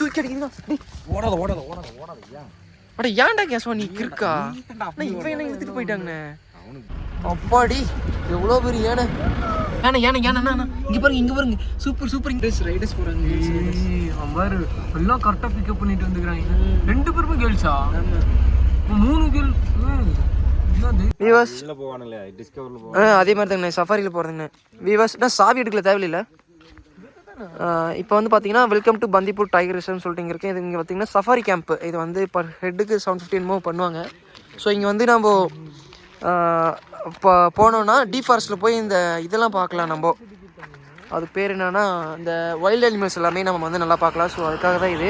தூக்கி அடிக்கிறீங்க டேய். ஓடாத ஓடாத ஓடாத ஓடாத ஏன் அட ஏன்டா கேசவா நீ அண்ணா இவன் என்ன இழுத்துட்டு போயிட்டாங்கண்ணே. அவனுக்கு அப்பாடி எவ்வளோ பெரிய யானை யானை யானை யானை அண்ணா, அண்ணா. இங்க பாருங்க இங்க பாருங்க. Super super. இங்க ரைடர்ஸ் போறாங்க பாரு எல்லாம் கரெக்டாக பிக்கப் பண்ணிட்டு வந்துக்கிறாங்க. ரெண்டு பேருமே கேர்ள்ஸா மூணு கேர்ள் விவாஸ் அதே மாதிரி தாங்கண்ணே சஃபாரியில் போகிறதுங்கண்ணே விவாஸ் சாவி எடுக்கல தேவையில்ல. இப்போ வந்து பார்த்தீங்கன்னா வெல்கம் டு பந்திப்பூர் டைகர் ரிசர்வ்னு சொல்லிட்டு இங்கே இருக்கேன் இது இங்கே பார்த்தீங்கன்னா சஃபாரி கேம்ப் இது வந்து பர் ஹெட்டுக்கு செவன் ஃபிஃப்டின் மூவ் பண்ணுவாங்க. ஸோ இங்கே வந்து நம்ம இப்போ போனோன்னா டீ ஃபாரஸ்ட்டில் போய் இந்த இதெல்லாம் பார்க்கலாம் நம்ம. அது பேர் என்னென்னா இந்த வைல்டு அனிமல்ஸ் எல்லாமே நம்ம வந்து நல்லா பார்க்கலாம். ஸோ அதுக்காக தான் இது.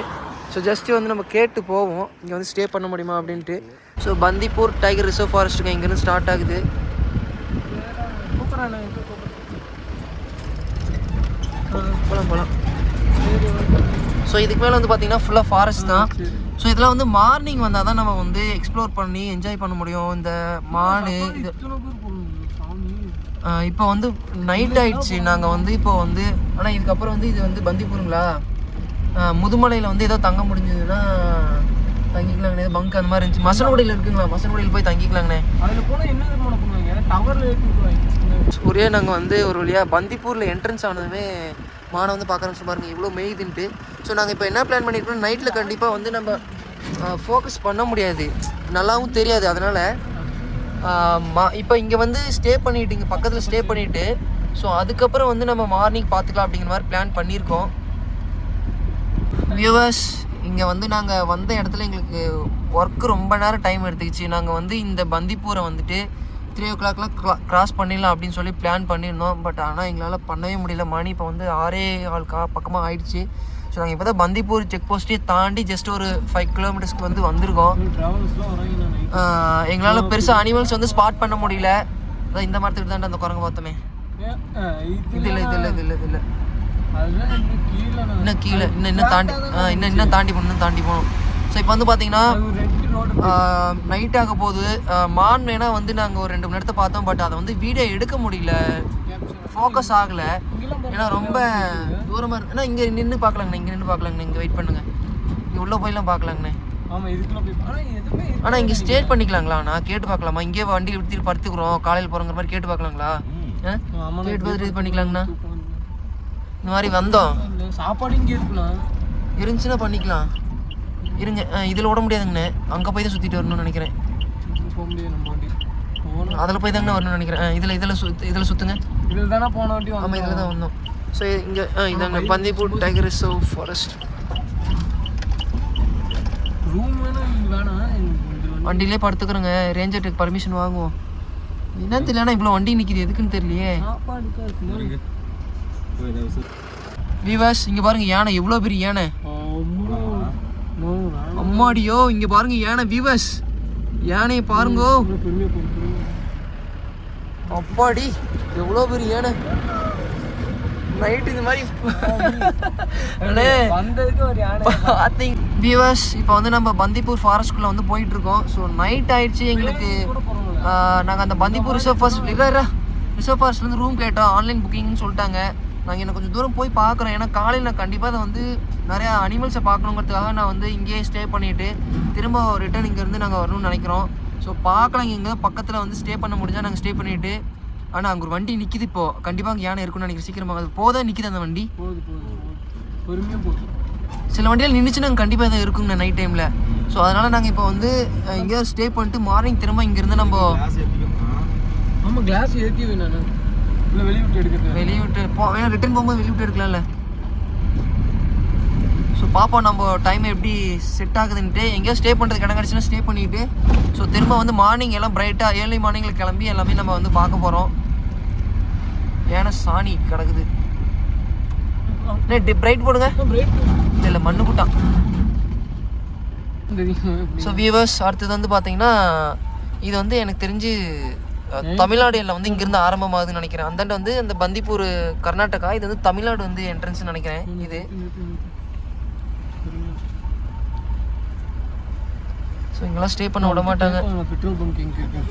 ஸோ ஜஸ்ட்டு வந்து நம்ம கேட்டு போவோம். இங்கே வந்து ஸ்டே பண்ண முடியுமா அப்படின்ட்டு. ஸோ பந்திப்பூர் டைகர் ரிசர்வ் ஃபாரஸ்ட்டுங்க இங்கேருந்து ஸ்டார்ட் ஆகுது. போகலாம் போகலாம் ஸோ இதுக்கு மேலே வந்து பார்த்தீங்கன்னா ஃபுல்லாக ஃபாரஸ்ட் தான். ஸோ இதெல்லாம் வந்து மார்னிங் வந்தால் தான் நம்ம வந்து எக்ஸ்ப்ளோர் பண்ணி என்ஜாய் பண்ண முடியும். இந்த மான் இது இப்போ வந்து நைட் ஆயிடுச்சு. நாங்கள் வந்து இப்போ வந்து ஆனால் இதுக்கப்புறம் வந்து இது வந்து பந்திப்பூருங்களா முதுமலையில் வந்து ஏதோ தங்க முடிஞ்சதுன்னா தங்கிக்கலாங்கண்ணே. பங்க் அந்த மாதிரி இருந்துச்சு. மசனகுடியில் இருக்குங்களா? மசனகுடியில் போய் தங்கிக்கலாங்கண்ணே. அதில் போனால் என்ன பண்ணுவாங்க டவரில் ஏற்றி ஒரே நாங்கள் வந்து ஒரு வழியாக பந்திப்பூரில் என்ட்ரன்ஸ் ஆனதுமே மானை வந்து பார்க்குறோன்னு பாருங்க இவ்வளோ மெய்துன்ட்டு. ஸோ நாங்கள் இப்போ என்ன பிளான் பண்ணியிருக்கோம் நைட்டில் கண்டிப்பாக வந்து நம்ம ஃபோக்கஸ் பண்ண முடியாது. நல்லாவும் தெரியாது. அதனால் மா இப்போ இங்கே வந்து ஸ்டே பண்ணிட்டு இங்கே பக்கத்தில் ஸ்டே பண்ணிவிட்டு ஸோ அதுக்கப்புறம் வந்து நம்ம மார்னிங் பார்த்துக்கலாம் அப்படிங்கிற மாதிரி பிளான் பண்ணியிருக்கோம். வியூவர்ஸ் இங்கே வந்து நாங்கள் வந்த இடத்துல எங்களுக்கு ஒர்க்கு ரொம்ப நேரம் டைம் எடுத்துக்கிச்சு. நாங்கள் வந்து இந்த பந்திப்பூரை வந்துட்டு த்ரீ ஓ கிளாக்லாம் கிராஸ் பண்ணிடலாம் அப்படின்னு சொல்லி பிளான் பண்ணியிருந்தோம். பட் ஆனால் எங்களால் பண்ணவே முடியல. மணி இப்போ வந்து ஆறே ஆள் கா பக்கமாக ஆயிடுச்சு. ஸோ நாங்கள் இப்போ தான் பந்திப்பூர் செக் போஸ்ட்டே தாண்டி ஜஸ்ட் ஒரு ஃபைவ் கிலோமீட்டர்ஸ்க்கு வந்து வந்திருக்கோம். எங்களால் பெருசாக அனிமல்ஸ் வந்து ஸ்பாட் பண்ண முடியல. அதான் இந்த மரத்துக்கு தாண்டா அந்த குரங்கு பார்த்தோமே. இது இல்லை இது இல்லை இது இல்லை இது இல்லை. இன்னும் கீழே இன்னும் இன்னும் தாண்டி இன்னும் இன்னும் தாண்டி போகணும் தாண்டி போகணும். ஸோ இப்போ வந்து பார்த்தீங்கன்னா நைட் ஆக போகுது. ஆ, மான் வேணா வந்து நாங்கள் ஒரு ரெண்டு மணி நேரத்தை பார்த்தோம் பட் அதை வந்து வீடியோ எடுக்க முடியல. ஃபோக்கஸ் ஆகலை. ஏன்னா ரொம்ப தூரமாக இருக்கு. ஏன்னா இங்கே நின்று பார்க்கலாங்கண்ணே இங்கே நின்று பார்க்கலாங்கண்ணே இங்கே வெயிட் பண்ணுங்க. இங்கே உள்ளே போயெல்லாம் பார்க்கலாங்கண்ணே. ஆனால் இங்கே ஸ்டே பண்ணிக்கலாங்களா? நான் கேட்டு பார்க்கலாமா? இங்கே வண்டி எடுத்துட்டு படுத்துக்கிறோம். காலையில் போகிறோங்கிற மாதிரி கேட்டு பார்க்கலாங்களா? கேட்டு பார்த்துட்டு இது பண்ணிக்கலாங்கண்ணா. இந்த மாதிரி வந்தோம். சாப்பாடு இங்கே இருக்கலாம் இருந்துச்சுன்னா பண்ணிக்கலாம். இருங்க இதில் விட முடியாதுங்கண்ணே. அங்கே போய் தான் சுற்றிட்டு வரணும்னு நினைக்கிறேன். போக முடியாது நம்ம வண்டி போகணும் அதில் போய் தாங்கண்ணே வரணும்னு நினைக்கிறேன். இதில் இதில் சுத்து இதில் சுற்றுங்க இதில் தானே போன வாட்டி ஆமாம் இதில் தான் வந்தோம். ஸோ இங்கே இதாங்க Bandipur tiger reserve forest room வேணாம் வண்டியிலே படுத்துக்கிறோங்க. ரேஞ்சர்ட்டுக்கு பர்மிஷன் வாங்குவோம். என்னன்னு தெரியல இவ்வளோ வண்டி நிற்கிது எதுக்குன்னு தெரியலையே. விவாஸ் இங்கே பாருங்க யானை. எவ்வளோ பெரிய யானை. அம்மாடியோ இங்கே பாருங்க யானை வியூவர்ஸ் யானையை பாருங்கோ. அப்பாடி எவ்வளோ பெரிய யானை? நைட்டு இந்த மாதிரி. வந்ததுக்கு ஒரு யானை பார்த்தீங்க வியூவர்ஸ் இப்போ வந்து நம்ம பந்திப்பூர் ஃபாரஸ்ட்குள்ளே வந்து போயிட்டு இருக்கோம் ஸோ நைட் ஆயிடுச்சு எங்களுக்கு. நாங்கள் அந்த பந்திப்பூர் ரிசர்வ் ஃபாரஸ்ட் இல்லை ரிசர்வ் ஃபாரஸ்ட்லேருந்து ரூம் கேட்டோம். ஆன்லைன் புக்கிங்னு சொல்லிட்டாங்க. நாங்கள் இன்னும் கொஞ்சம் தூரம் போய் பார்க்குறோம் ஏன்னா காலையில் நான் கண்டிப்பாக அதை வந்து நிறையா அனிமல்ஸை பார்க்கணுங்கிறதுக்காக நான் வந்து இங்கேயே ஸ்டே பண்ணிவிட்டு திரும்ப ரிட்டர்ன் இங்கேருந்து நாங்கள் வரணும்னு நினைக்கிறோம். ஸோ பார்க்கலாம் இங்கே பக்கத்தில் வந்து ஸ்டே பண்ண முடிஞ்சால் நாங்கள் ஸ்டே பண்ணிவிட்டு ஆனால் அங்கே ஒரு வண்டி நிற்கிது இப்போ. கண்டிப்பாக அங்கே யானை இருக்குன்னு நினைக்கிறேன். சீக்கிரமாக அது போதா நிற்கிது அந்த வண்டி? பொறுமையாக போகுது சில வண்டிகள் நின்றுச்சு நாங்கள் கண்டிப்பாக தான் இருக்குங்க நைட் டைமில் ஸோ அதனால் நாங்கள் இப்போ வந்து எங்கேயாவது ஸ்டே பண்ணிட்டு மார்னிங் திரும்ப இங்கேருந்து நம்ம. ஆமாம் கிளாஸ் ஏற்றி வேணாண்ணா இல்லை வெளியே விட்டு எடுக்கிறது. வெளியே விட்டு போ ஏன்னா ரிட்டர்ன் போகும்போது வெளியே விட்டு எடுக்கலாம்ல? ஸோ பார்ப்போம் நம்ம டைம் எப்படி செட் ஆகுதுன்ட்டு. எங்கேயோ ஸ்டே பண்ணுறதுக்கு இடம் கிடச்சுன்னா ஸ்டே பண்ணிட்டு. ஸோ திரும்ப வந்து மார்னிங் எல்லாம் பிரைட்டாக ஏர்லி மார்னிங்கில் கிளம்பி எல்லாமே நம்ம வந்து பார்க்க போகிறோம் ஏன்னா சாணி கிடக்குது. பிரைட் போடுங்க. இல்லை இல்லை மண்ணு கூட்டம். ஸோ வியூவர்ஸ் அடுத்தது வந்து பார்த்தீங்கன்னா இது வந்து எனக்கு தெரிஞ்சு அஹ், தமிழ்நாடுல வந்து இங்கிருந்து ஆரம்பமாகுதுன்னு நினைக்கிறேன். அந்தாண்ட வந்து அந்த பந்திப்பூர் கர்நாடகா இது வந்து தமிழ்நாடு வந்து என்ட்ரன்ஸ் நினைக்கிறேன். இது. ஸோ இங்கெல்லாம் ஸ்டே பண்ண விட மாட்டாங்க. பெட்ரோல் பங்க் எங்கே இருக்கு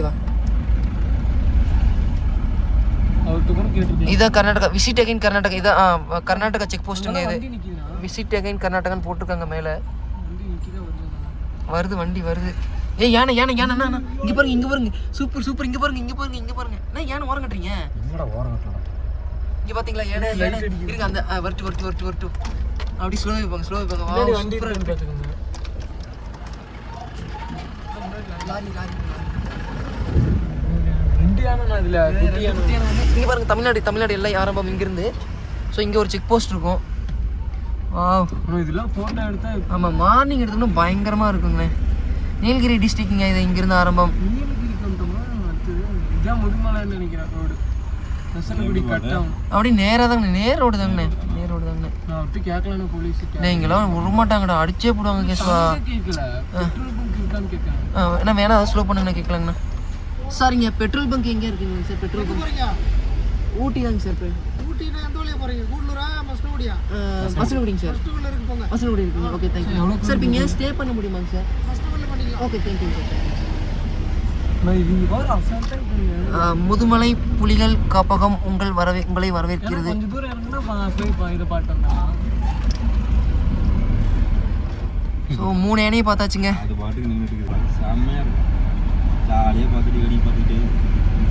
வா. இதான் கர்நாடகா. Visit again Karnataka. இதான் கர்நாடகா செக் போஸ்ட்டுங்க இது. விசிட் அகைன் கர்நாடகான்னு போட்டிருக்காங்க மேலே. வருது வண்டி வருது. ஏய் யானை யானை யானை அண்ணா, அண்ணா. இங்க பாருங்க இங்க பாருங்க. Super super. இங்க பாருங்க இங்க பாருங்க இங்க பாருங்க. என்ன யானை ஓரம் கட்டுறீங்க? என்னடா ஓரம் கட்டலாம்? இங்க பாத்தீங்களா யானை யானை இருங்க அந்த வரட்டு வரட்டு வரட்டு வரட்டு. அப்படி ஸ்லோ வைப்பாங்க ஸ்லோ வைப்பாங்க. வா சூப்பரா இருக்குன்னு பார்த்துக்கோங்க லாரி லாரி இங்க பாருங்க தமிழ்நாடு தமிழ்நாடு எல்லாம் ஆரம்பம் இங்கிருந்து. ஸோ இங்க ஒரு செக் போஸ்ட் இருக்கும். இதெல்லாம் போட்டோ எடுத்தா ஆமா மார்னிங் எடுத்தோம்னா பயங்கரமா இருக்குங்க நீலகிரி டிஸ்ட்ரிக்ட்ங்க இது இங்கிருந்து ஆரம்பம். நீலகிரி இதான் முதுமலைன்னு நினைக்கிறேன் ரோடு. நெசலகுடி கட்டம். அப்படி நேரா தாங்கண்ணே நேர் ரோடு தாங்கண்ணே. நேர் ரோடு தாங்கண்ணே. கேட்கலான்னு போலீஸ் நீங்களாம் விடமாட்டாங்கடா அடிச்சே போடுவாங்க கேஸ்வா. கேட்கல. பெட்ரோல் பங்க் இருக்கான்னு கேட்கறேன். என்ன வேணா ஸ்லோ பண்ணுங்கண்ணா கேட்கலாங்கண்ணா. சாரிங்க பெட்ரோல் பங்க் எங்கே இருக்குங்க சார்? Petrol bunk. ஊட்டி தாங்க சார் ஊட்டினா எந்த வழியா போறீங்க? கூடலூரா மஸ்னகுடியா மசனகுடிங்க சார். ஃபர்ஸ்ட் இருக்கு போங்க. மசனகுடி இருக்குங்க ஓகே தேங்க்யூ சார் இப்போ இங்கே ஸ்டே பண்ண முடியுமாங்க சார்? ஓகே இருக்குங்க முதுமலை புலிகள் காப்பகம் உங்கள் வரவே உங்களை வரவேற்கிறது. ஸோ மூணு யானையை பார்த்தாச்சுங்க.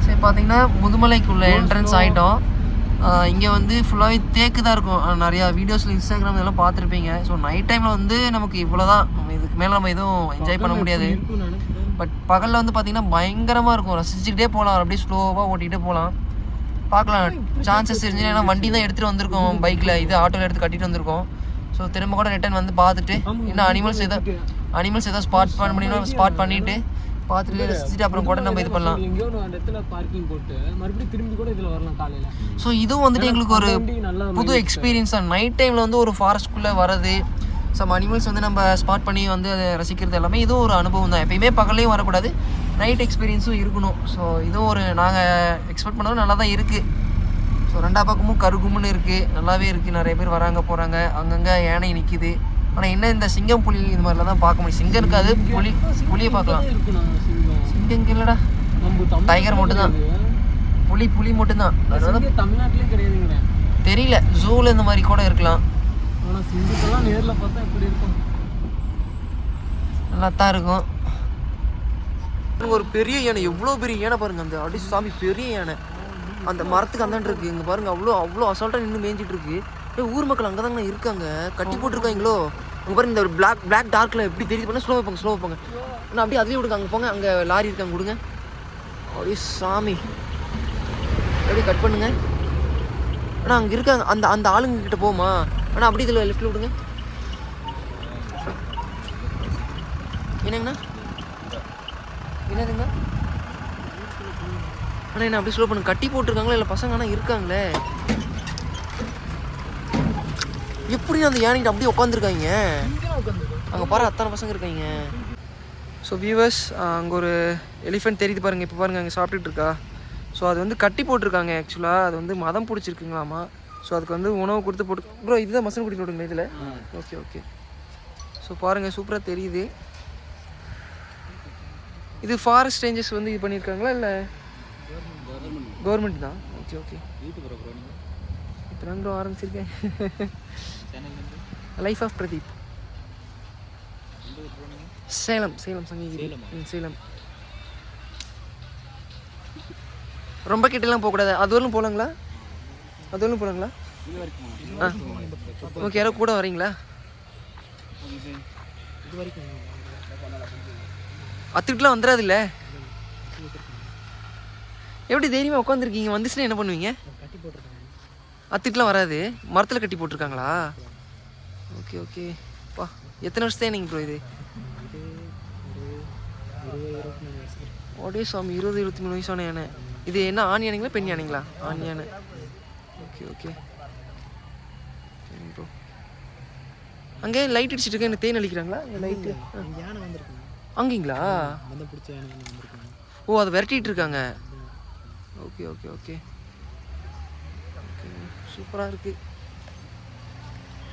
சரி பார்த்தீங்கன்னா முதுமலைக்குள்ள என்ட்ரன்ஸ் ஆகிட்டோம் இங்கே வந்து ஃபுல்லாகவே தேக்கு தான் இருக்கும் நிறையா வீடியோஸில் இன்ஸ்டாகிராம் இதெல்லாம் பார்த்துருப்பீங்க. ஸோ நைட் டைமில் வந்து நமக்கு இவ்வளோ தான் இதுக்கு மேலே நம்ம எதுவும் என்ஜாய் பண்ண முடியாது. பட் பகலில் வந்து பார்த்தீங்கன்னா பயங்கரமாக இருக்கும். ரசிச்சுக்கிட்டே போகலாம் அப்படியே ஸ்லோவாக ஓட்டிகிட்டே போகலாம் பார்க்கலாம். சான்சஸ் இருந்துச்சு ஏன்னா வண்டி தான் எடுத்துகிட்டு வந்திருக்கோம் பைக்கில் இது ஆட்டோவில் எடுத்து கட்டிட்டு வந்திருக்கோம். ஸோ திரும்ப கூட ரிட்டர்ன் வந்து பார்த்துட்டு இன்னும் அனிமல்ஸ் எதாவது அனிமல்ஸ் எதாவது ஸ்பாட் பண்ண முடியும்னா ஸ்பாட் பண்ணிவிட்டு பார்த்துட்டு ரசிச்சுட்டு அப்புறம் கூட நம்ம இது பண்ணலாம். எங்கேயோ ஒரு அந்த இடத்துல பார்க்கிங் போட்டு மறுபடியும் திரும்பி கூட இதுல வரலாம் காலையில. ஸோ இதுவும் வந்துட்டு எங்களுக்கு ஒரு புது எக்ஸ்பீரியன்ஸ் தான் நைட் டைமில் வந்து ஒரு ஃபாரஸ்ட்குள்ளே வர்றது சம் அனிமல்ஸ் வந்து நம்ம ஸ்பாட் பண்ணி வந்து அதை ரசிக்கிறது எல்லாமே இதுவும் ஒரு அனுபவம் தான். எப்பயுமே பகல்லையும் வரக்கூடாது. நைட் எக்ஸ்பீரியன்ஸும் இருக்கணும். ஸோ இதுவும் ஒரு நாங்கள் எக்ஸ்பெக்ட் பண்ணதும் நல்லா தான் இருக்குது ஸோ ரெண்டா பக்கமும் கருகும்னு இருக்குது நல்லாவே இருக்குது நிறைய பேர் வராங்க போகிறாங்க அங்கங்கே யானை நிற்கிது ஆனால் என்ன இந்த சிங்கம் புலி இது மாதிரிலாம் தான் பார்க்க முடியும். சிங்கம் இருக்காது புலி புலியை பார்க்கலாம். சிங்கம். இல்லைடா. டைகர் மட்டும்தான் புலி புலி மட்டும்தான் அதனால தமிழ்நாட்டிலே கிடையாதுங்கிறேன் தெரியல. ஜூவில் இந்த மாதிரி கூட இருக்கலாம். ஆனா சிங்கத்தெல்லாம் நேர்ல பார்த்தா எப்படி இருக்கும். நல்லா தான் இருக்கும். ஒரு பெரிய யானை எவ்வளோ பெரிய யானை பாருங்க அந்த அடி சாமி பெரிய யானை. அந்த மரத்துக்கு அந்தாண்டு இருக்கு. இங்க பாருங்க அவ்வளோ அவ்வளோ அசால்ட்டாக நின்று மேய்ஞ்சிட்டு இருக்கு. ஊர் மக்கள் அங்கே தாங்க இருக்காங்க. கட்டி போட்டிருக்காங்களோ? அங்கே பாருங்க இந்த பிளாக் பிளாக் டார்க்கில் எப்படி தெரியுது பண்ண ஸ்லோ போங்க ஸ்லோவாக போங்க. நான் அப்படியே அதுலேயே விடுங்க அங்கே போங்க அங்கே லாரி இருக்காங்க கொடுங்க அப்படியே சாமி. அப்படியே கட் பண்ணுங்க. அண்ணா அங்கே இருக்காங்க அந்த அந்த ஆளுங்க கிட்ட போமா அண்ணா அப்படியே இதில் லெஃப்ட்டில் விடுங்க. என்னங்கண்ணா? என்னதுங்க அண்ணா என்ன அப்படி ஸ்லோ பண்ணுங்க. கட்டி போட்டிருக்காங்களா? இல்லை பசங்க ஆனால் இருக்காங்களே? எப்படி அந்த யானைகிட்ட அப்படியே உட்காந்துருக்காங்க. அங்கே பாரு அத்தனை பசங்க இருக்காங்க. ஸோ வியூவர்ஸ் அங்கே ஒரு எலிஃபென்ட் தெரியுது பாருங்க இப்போ பாருங்க அங்கே சாப்பிட்டுட்டு இருக்கா. ஸோ அது வந்து கட்டி போட்டிருக்காங்க ஆக்சுவலாக அது வந்து மதம் பிடிச்சிருக்குங்களாமா. ஸோ அதுக்கு வந்து உணவு கொடுத்து போட்டு ப்ரோ இதுதான் மசன் குடி விடுங்க இதில். ஓகே ஓகே ஸோ பாருங்கள் சூப்பராக தெரியுது. இது ஃபாரஸ்ட் ரேஞ்சர்ஸ் வந்து இது பண்ணியிருக்காங்களா இல்லை? கவர்மெண்ட் தான். ஓகே ஓகே தான் ப்ரோ ஆரம்பிச்சிருக்கேன்? Life of Pradeep Salem Salem Sankagiri. Salem? ரொம்ப கிட்டலாம் போகக்கூடாது. அது வரலும் போகலாங்களா அது வரலும் போகலாங்களா ஆ. ஓகே யாரோ கூட வரீங்களா? அத்துக்கிட்டலாம் வந்துடாதுல்ல? எப்படி தைரியமாக உட்காந்துருக்கீங்க? வந்துச்சுன்னா என்ன பண்ணுவீங்க? அத்துக்கிட்டலாம் வராது. மரத்தில் கட்டி போட்டிருக்காங்களா? Okay okay. பா எத்தனை வருஷத்தே நீங்கள் ப்ரோ இது? ஓடே சுவாமி இருபது இருபத்தி மூணு வயசான யானை இது என்ன ஆண் யானைங்களா பெண் யானைங்களா? ஆண் யானை. Okay okay. ப்ரோ அங்கே லைட் அடிச்சிட்டு இருக்கேன் தேன் அடிக்கிறாங்களா லைட்டு யானை வந்திருக்காங்க. அங்கேங்களா? ஓ அதை விரட்டிட்டு இருக்காங்க. Okay okay okay. சூப்பராக இருக்கு.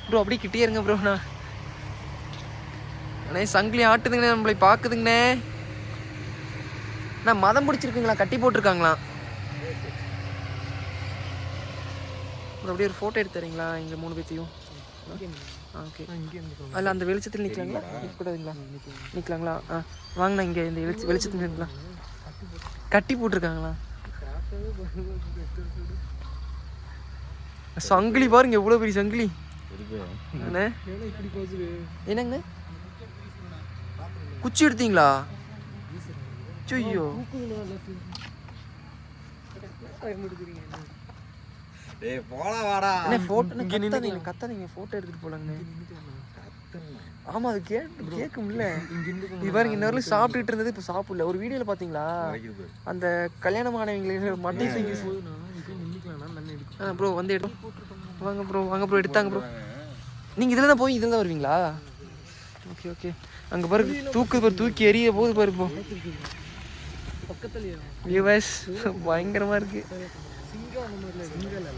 ப்ரோ அப்படியே கிட்டே இருங்க ப்ரோ நான். அண்ணே சங்கிலி ஆட்டுதுங்கண்ணே நம்மளை பார்க்குதுங்கண்ணே. நான் மதம் பிடிச்சிருக்குங்களா? கட்டி போட்டிருக்காங்களா? ஒரு அப்படியே ஒரு ஃபோட்டோ எடுத்து தரீங்களா? இங்கே மூணு பேர்த்தையும். ஓகே அதில் அந்த வெளிச்சத்தில் நிற்கலாங்களா நிற்கக்கூடாதுங்களா நிற்கலாங்களா ஆ வாங்கண்ணா இங்கே இந்த வெளிச்ச வெளிச்சத்தில் நிற்கலாம் கட்டி போட்டிருக்காங்களா? சங்கிலி பாருங்க எவ்வளோ பெரிய சங்கிலி. அண்ணே. இப்படி போகுது? என்னங்கண்ணே? குச்சி எடுத்தீங்களா? ஐயோ. டேய் போடா வாடா. அண்ணே ஃபோட்டோ கத்தாதீங்க ஃபோட்டோ எடுத்துட்டு போலாங்கண்ணே. ஆமா அது கேட்டு கேட்கும்ல. இது பாருங்க இன்னொரு சாப்பிட்டுட்டு இருந்தது இப்போ சாப்பிடல. ஒரு வீடியோல பாத்தீங்களா? அந்த கல்யாணம் ஆனவங்களுக்கு மட்டை செஞ்சு ப்ரோ வந்து எடு வாங்க ப்ரோ வாங்க ப்ரோ எடுத்தாங்க ப்ரோ நீங்க இதுல தான் போய் இதுல தான் வருவீங்களா? ஓகே ஓகே அங்க பாரு தூக்கு பாரு தூக்கி எறிய போகுது பாரு இப்போ பக்கத்துலயா? வியூவர்ஸ் பயங்கரமா இருக்கு. சிங்கம் அந்த மாதிரில சிங்கம் இல்லை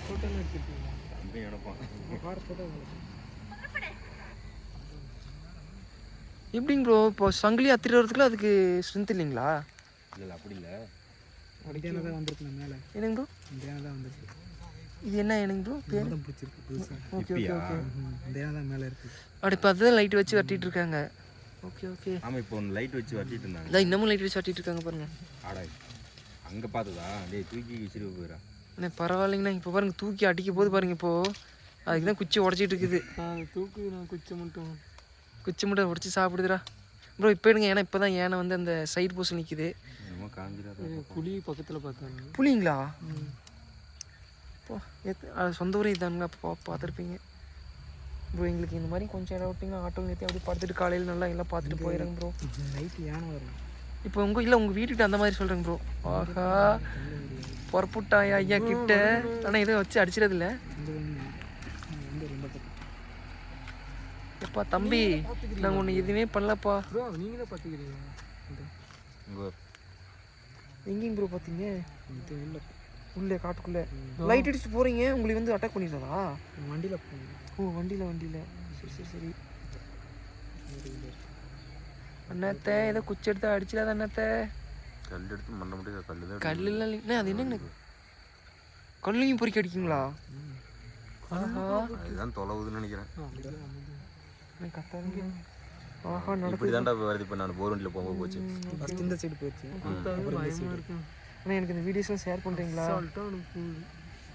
ஃபோட்டோலாம் எடுத்துருக்கீங்களா தம்பி நினைப்பான் கார் ஃபோட்டோ எப்படிங்க ப்ரோ இப்போ சங்கிலி அத்திரி வரதுக்குள்ள அதுக்கு ஸ்ட்ரென்த் இல்லைங்களா? இல்ல இல்ல அப்படி இல்ல. அப்படியே தான் வந்திருக்கேன் மேலே. என்னங்க? ப்ரோ இந்த யானை தான் வந்திருக்கு இது என்ன என்னங்க ப்ரோ? பேர் தான் பிடிச்சிருக்கு புதுசாக ஓகே ஓகே ஓகே. இந்த தான் மேலே இருக்குது அப்படி இப்போ அதுதான் லைட் வச்சு வரட்டிட்டு இருக்காங்க. Okay okay. ஆமா இப்போ ஒன்று லைட் வச்சு வட்டிட்டு இருந்தாங்க. இதான் இன்னமும் லைட் வச்சு வரட்டிட்டு இருக்காங்க பாருங்க. ஆடா அங்க பார்த்ததா டேய் தூக்கி விசிறி போயிடா. அண்ணே பரவாயில்லைங்கண்ணா. இப்போ பாருங்க தூக்கி அடிக்க போது பாருங்க இப்போ. அதுக்கு தான் குச்சி உடச்சிட்டு இருக்குது. தூக்கு நான் குச்சை மட்டும். குச்சி மட்டும் உடச்சி சாப்பிடுதுடா. ப்ரோ இப்போ எடுங்க. ஏன்னா இப்போ தான் யானை வந்து அந்த சைடு போஸ் நிற்குது புலி பக்கத்தில் பார்த்தாங்க புலிங்களா? போ எத் அது சொந்த ஊரே இதானுங்க அப்போ பார்த்துருப்பீங்க. ப்ரோ எங்களுக்கு இந்த மாதிரி கொஞ்சம் இடம் விட்டிங்கன்னா ஆட்டோ நிறுத்தி அப்படியே பார்த்துட்டு காலையில் நல்லா எல்லாம் பார்த்துட்டு போயிடுங்க ப்ரோ. நைட்டு யானை வரும். இப்போ உங்கள் இல்லை உங்கள் வீட்டுக்கிட்ட அந்த மாதிரி சொல்கிறேங்க ப்ரோ. ஆஹா பொறப்புட்டாயா ஐயா கிட்ட? ஆனால் இதை வச்சு அடிச்சிடறது இல்லை இந்த ஒன்று வந்து ரொம்ப பக்கம். எப்பா தம்பி நாங்கள் ஒன்று எதுவுமே பண்ணலப்பா. ப்ரோ நீங்கள் தான் பார்த்துக்கிறீங்க. எங்கேயும் ப்ரோ பார்த்தீங்க இது உள்ள. உள்ளே காட்டுக்குள்ளே. லைட் அடிச்சுட்டு போகிறீங்க உங்களுக்கு வந்து அட்டாக் பண்ணிடுறதா வண்டியில் போகணும் ஓ வண்டியில் வண்டியில். சரி சரி சரி. அண்ணாத்த ஏதோ குச்சி எடுத்து அடிச்சிடாத அண்ணாத்த. கல் எடுத்து மண்ண முடியாது கல் தான் கல்லுலாம் இல்லைங்கண்ணா அது என்னங்க? கல்லையும் பொறிக்க அடிக்குங்களா? ஆஹா. அதுதான் தொலைவுதுன்னு நினைக்கிறேன். நான் கத்தாதீங்க. ஆஹா இப்படி தான்டா வருது. இப்போ நான் போர் வண்டியில் போகும்போது போச்சு. ஃபஸ்ட் இந்த சைடு போச்சு பயமாக இருக்கும் அண்ணா எனக்கு இந்த வீடியோஸ்லாம் ஷேர் பண்ணுறீங்களா உனக்கு போகுது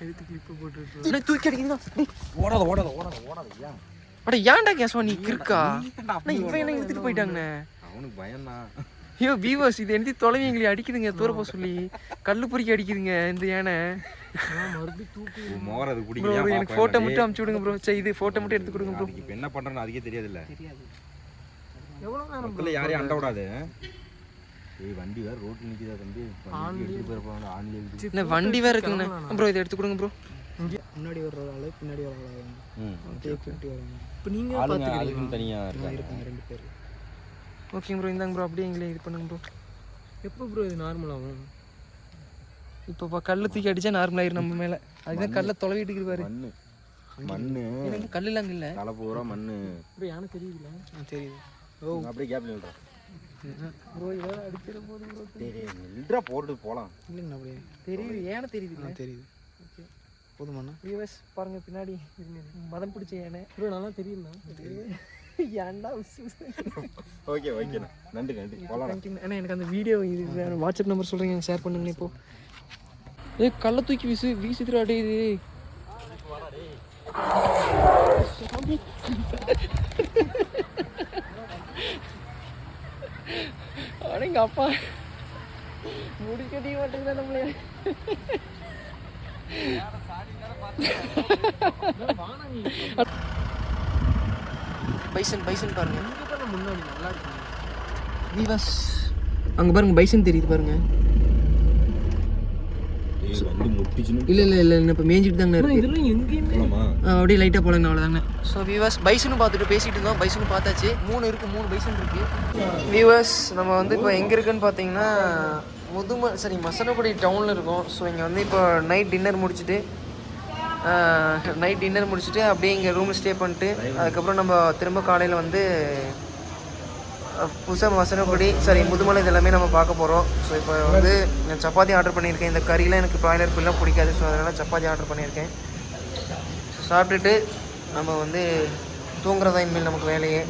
எடுத்து கிளிப்பு போட்டுட்டு இல்லை தூக்கி டேய், ஓடாத ஓடாத ஓடாத ஓடாத ஏன்? அட ஏன்டா கேஸ்வா நீ இருக்கா அண்ணா இவன் என்ன இழுத்துட்டு போயிட்டாங்கண்ணே. அவனுக்கு பயம்தான் ஐயோ வீவர்ஸ் இது எனக்கு தொலைவி எங்களை அடிக்குதுங்க தூர போக சொல்லி. கல்லு பொறிக்க அடிக்குதுங்க இந்த யானை. நான் எனக்கு ஃபோட்டோ மட்டும் அமுச்சு விடுங்க ப்ரோ சரி இது ஃபோட்டோ மட்டும் எடுத்து கொடுங்க ப்ரோ என்ன பண்றேன்னு அதுக்கே தெரியாதுல்ல. எவ்வளோ நேரம் யாரையும் அண்ட விடாது ஏய் வண்டி வேற ரோட்ல நிக்குதா தம்பி? வண்டி எடுத்து போய் போறாங்க ஆன்ல இருக்கு இந்த வண்டி வேற இருக்குங்கண்ணா ப்ரோ இதை எடுத்து கொடுங்க ப்ரோ முன்னாடி வர்ற ஆளு பின்னாடி வர ஆளு. வராங்க இப்போ நீங்கள் ஆளுங்க அதுக்குன்னு தனியா நான் இருக்காங்க. இருக்காங்க ரெண்டு பேர். ஓகே ப்ரோ இந்தாங்க ப்ரோ அப்படியே எங்களை இது பண்ணுங்க ப்ரோ எப்போ ப்ரோ இது நார்மல் ஆகும்? இப்போ கல்லு தூக்கி அடிச்சா நார்மல் ஆயிரும் நம்ம மேலே. அதுதான் கல்லை தொலைவிட்டு இருப்பாரு மண்ணு. மண்ணு. கல்லுலாம் அங்கே இல்லை. தலை பூரா மண்ணு. இப்போ யானை தெரியுதுல தெரியுது. அப்படியே கேப் நில்றேன் ப்ரோ அடிக்கிற போது ப்ரோ நில்றா போட்டு போலாம். இல்லைங்கண்ணா அப்படியே தெரியுது ஏன தெரியுது தெரியுது. ஓகே. போதுமாண்ணா வியூவர்ஸ் பாருங்க பின்னாடி மதம் பிடிச்ச யானை ப்ரோ நல்லா தெரியும்ண்ணா ஏன்டா. ஓகே ஓகேண்ணா நன்றி நன்றி. போலாம். அண்ணா. எனக்கு அந்த வீடியோ இது வாட்ஸ்அப் நம்பர் சொல்கிறீங்க ஷேர் பண்ணுங்க இப்போ. ஏ கள்ள தூக்கி வீசு வீசுதுடா டே இது அடங்க அப்பா. முடிக்கட்டி மாட்டேங்குதா நம்மளே. பைசன் பைசன் பாருங்க. முன்னாடி நல்லா இருக்கு அங்க பாருங்க பைசன் தெரியுது பாருங்க. இல்ல இல்ல இல்ல இப்போ மேய்ஞ்சிட்டு தாங்க அப்படியே லைட்டாக போலங்க அவ்வளோதாங்க ஸோ வியூவர்ஸ் பைசனும் பார்த்துட்டு பேசிட்டு இருந்தோம். பைசனும் பார்த்தாச்சு. மூணு இருக்குது மூணு பைசன் இருக்குது வியூவர்ஸ் நம்ம வந்து இப்போ எங்கே இருக்குன்னு பார்த்தீங்கன்னா முதும சரி மசனகுடி டவுனில் இருக்கோம். ஸோ இங்கே வந்து இப்போ நைட் டின்னர் முடிச்சுட்டு நைட் டின்னர் முடிச்சுட்டு அப்படியே இங்கே ரூமில் ஸ்டே பண்ணிட்டு அதுக்கப்புறம் நம்ம திரும்ப காலையில் வந்து புதுசாக மசனக்குடி சாரி முதுமலை இது எல்லாமே நம்ம பார்க்க போகிறோம் ஸோ இப்போ வந்து நான் சப்பாத்தி ஆர்டர் பண்ணியிருக்கேன். இந்த கறியெலாம் எனக்கு ப்ராய்லர் ஃபுல்லாக பிடிக்காது. ஸோ அதனால் சப்பாத்தி ஆர்டர் பண்ணியிருக்கேன். சாப்பிட்டுட்டு நம்ம வந்து தூங்குறதா இனிமேல் நமக்கு வேலையே.